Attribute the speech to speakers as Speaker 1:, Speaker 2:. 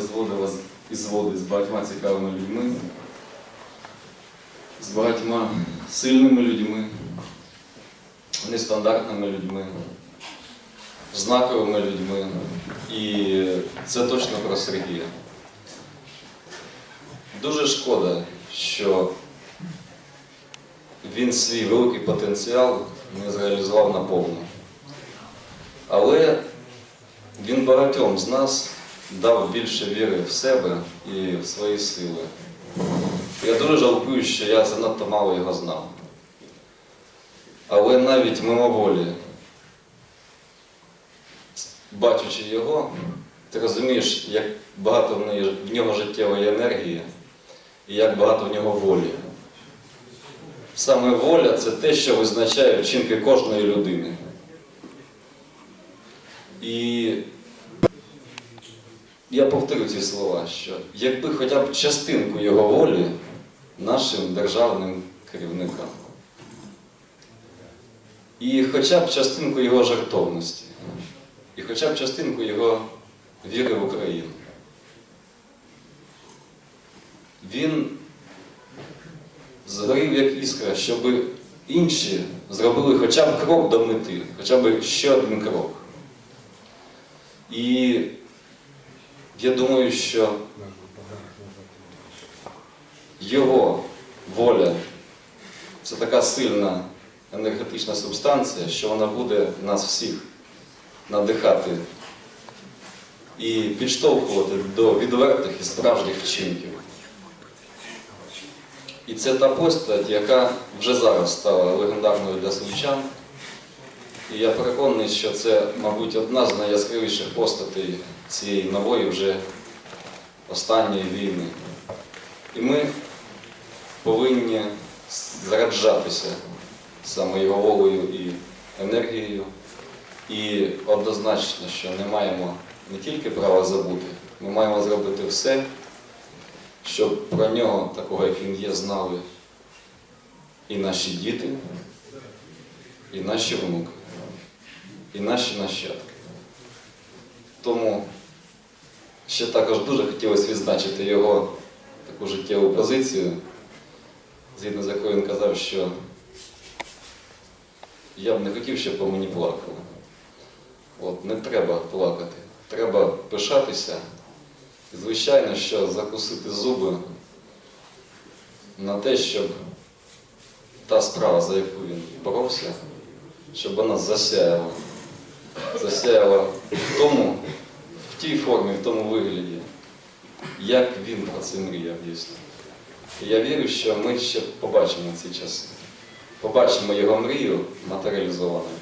Speaker 1: зводила з- і зводить з багатьма цікавими людьми, з багатьма сильними людьми, нестандартними людьми, знаковими людьми. І це точно про Сергія. Дуже шкода, що він свій великий потенціал не зреалізував наповну. Але він багатьом з нас дав більше віри в себе і в свої сили. Я дуже жалкую, що я занадто мало його знав. Але навіть мимоволі, бачучи його, ти розумієш, як багато в нього життєвої енергії і як багато в нього волі. Саме воля це те, що визначає вчинки кожної людини. І я повторю ці слова, що якби хоча б частинку його волі нашим державним керівникам, і хоча б частинку його жертовності, і хоча б частинку його віри в Україну. Він згорів як іскра, щоб інші зробили хоча б крок до мети, хоча б ще один крок. І я думаю, що його воля це така сильна енергетична субстанція, що вона буде нас всіх надихати і підштовхувати до відвертих і справжніх вчинків. І це та постать, яка вже зараз стала легендарною для сумчан. І я переконаний, що це, мабуть, одна з найяскравіших постатей цієї нової вже останньої війни. І ми повинні заряджатися саме його волею і енергією. І однозначно, що не маємо не тільки права забути, ми маємо зробити все, щоб про нього, такого як він є, знали і наші діти, і наші внуки, і наші нащадки. Тому ще також дуже хотілося відзначити його таку життєву позицію, згідно з якою він казав, що я б не хотів, щоб по мені плакали. От, не треба плакати, треба пишатися. І, звичайно, що закусити зуби на те, щоб та справа, за яку він боровся, щоб вона засяяла. Засяяла в тому, в тій формі, в тому вигляді, як він про це мріяв дійсно. І я вірю, що ми ще побачимо ці часи. Побачимо його мрію матеріалізованою.